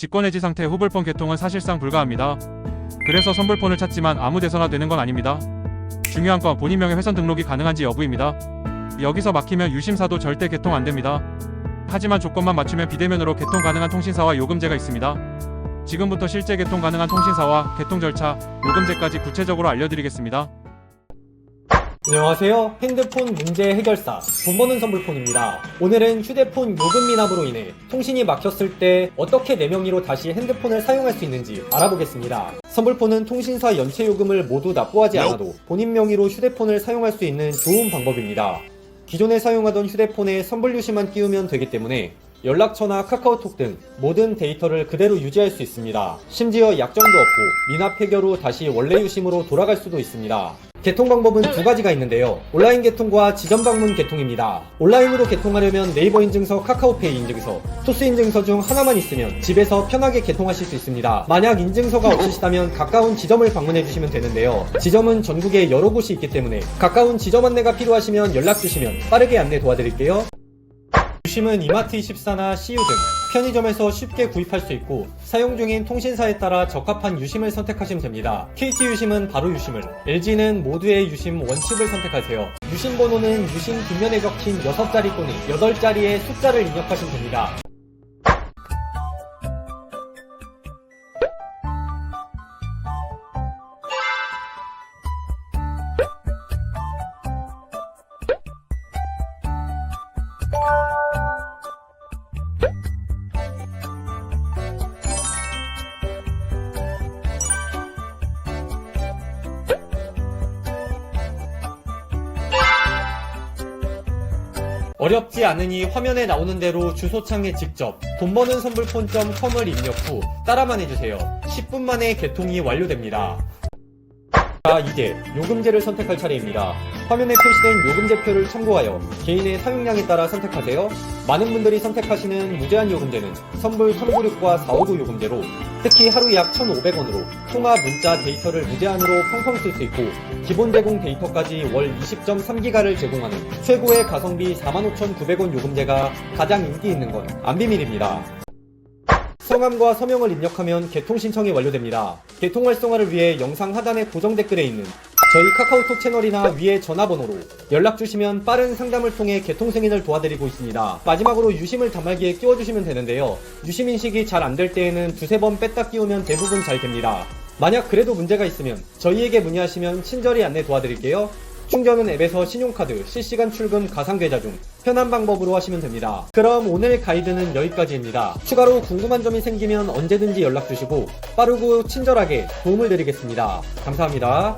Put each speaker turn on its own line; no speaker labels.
직권해지 상태 후불폰 개통은 사실상 불가합니다. 그래서 선불폰을 찾지만 아무 데서나 되는 건 아닙니다. 중요한 건 본인 명의 회선 등록이 가능한지 여부입니다. 여기서 막히면 유심사도 절대 개통 안 됩니다. 하지만 조건만 맞추면 비대면으로 개통 가능한 통신사와 요금제가 있습니다. 지금부터 실제 개통 가능한 통신사와 개통 절차, 요금제까지 구체적으로 알려드리겠습니다.
안녕하세요. 핸드폰 문제 해결사 돈 버는 선불폰입니다. 오늘은 휴대폰 요금 미납으로 인해 통신이 막혔을 때 어떻게 내 명의로 다시 핸드폰을 사용할 수 있는지 알아보겠습니다. 선불폰은 통신사 연체 요금을 모두 납부하지 않아도 본인 명의로 휴대폰을 사용할 수 있는 좋은 방법입니다. 기존에 사용하던 휴대폰에 선불 유심만 끼우면 되기 때문에 연락처나 카카오톡 등 모든 데이터를 그대로 유지할 수 있습니다. 심지어 약정도 없고 미납 해결 후 다시 원래 유심으로 돌아갈 수도 있습니다. 개통 방법은 두 가지가 있는데요. 온라인 개통과 지점 방문 개통입니다. 온라인으로 개통하려면 네이버 인증서, 카카오페이 인증서, 토스 인증서 중 하나만 있으면 집에서 편하게 개통하실 수 있습니다. 만약 인증서가 없으시다면 가까운 지점을 방문해 주시면 되는데요. 지점은 전국에 여러 곳이 있기 때문에 가까운 지점 안내가 필요하시면 연락 주시면 빠르게 안내 도와드릴게요. 유심은 이마트24나 CU 등 편의점에서 쉽게 구입할 수 있고 사용 중인 통신사에 따라 적합한 유심을 선택하시면 됩니다. KT 유심은 바로 유심을, LG는 모두의 유심 원칙을 선택하세요. 유심 번호는 유심 뒷면에 적힌 6자리 또는 8자리의 숫자를 입력하시면 됩니다. 어렵지 않으니 화면에 나오는 대로 주소창에 직접 돈 버는 선불폰.com을 입력 후 따라만 해주세요. 10분 만에 개통이 완료됩니다. 자, 이제 요금제를 선택할 차례입니다. 화면에 표시된 요금제표를 참고하여 개인의 사용량에 따라 선택하세요. 많은 분들이 선택하시는 무제한 요금제는 선불 396과 459 요금제로 특히 하루 약 1,500원으로 통화, 문자, 데이터를 무제한으로 펑펑 쓸 수 있고 기본 제공 데이터까지 월 20.3기가를 제공하는 최고의 가성비 45,900원 요금제가 가장 인기 있는 건 안 비밀입니다. 성함과 서명을 입력하면 개통 신청이 완료됩니다. 개통 활성화를 위해 영상 하단의 고정 댓글에 있는 저희 카카오톡 채널이나 위에 전화번호로 연락 주시면 빠른 상담을 통해 개통 승인을 도와드리고 있습니다. 마지막으로 유심을 단말기에 끼워주시면 되는데요. 유심 인식이 잘 안 될 때에는 두세 번 뺐다 끼우면 대부분 잘 됩니다. 만약 그래도 문제가 있으면 저희에게 문의하시면 친절히 안내 도와드릴게요. 충전은 앱에서 신용카드, 실시간 출금, 가상계좌 중 편한 방법으로 하시면 됩니다. 그럼 오늘 가이드는 여기까지입니다. 추가로 궁금한 점이 생기면 언제든지 연락 주시고 빠르고 친절하게 도움을 드리겠습니다. 감사합니다.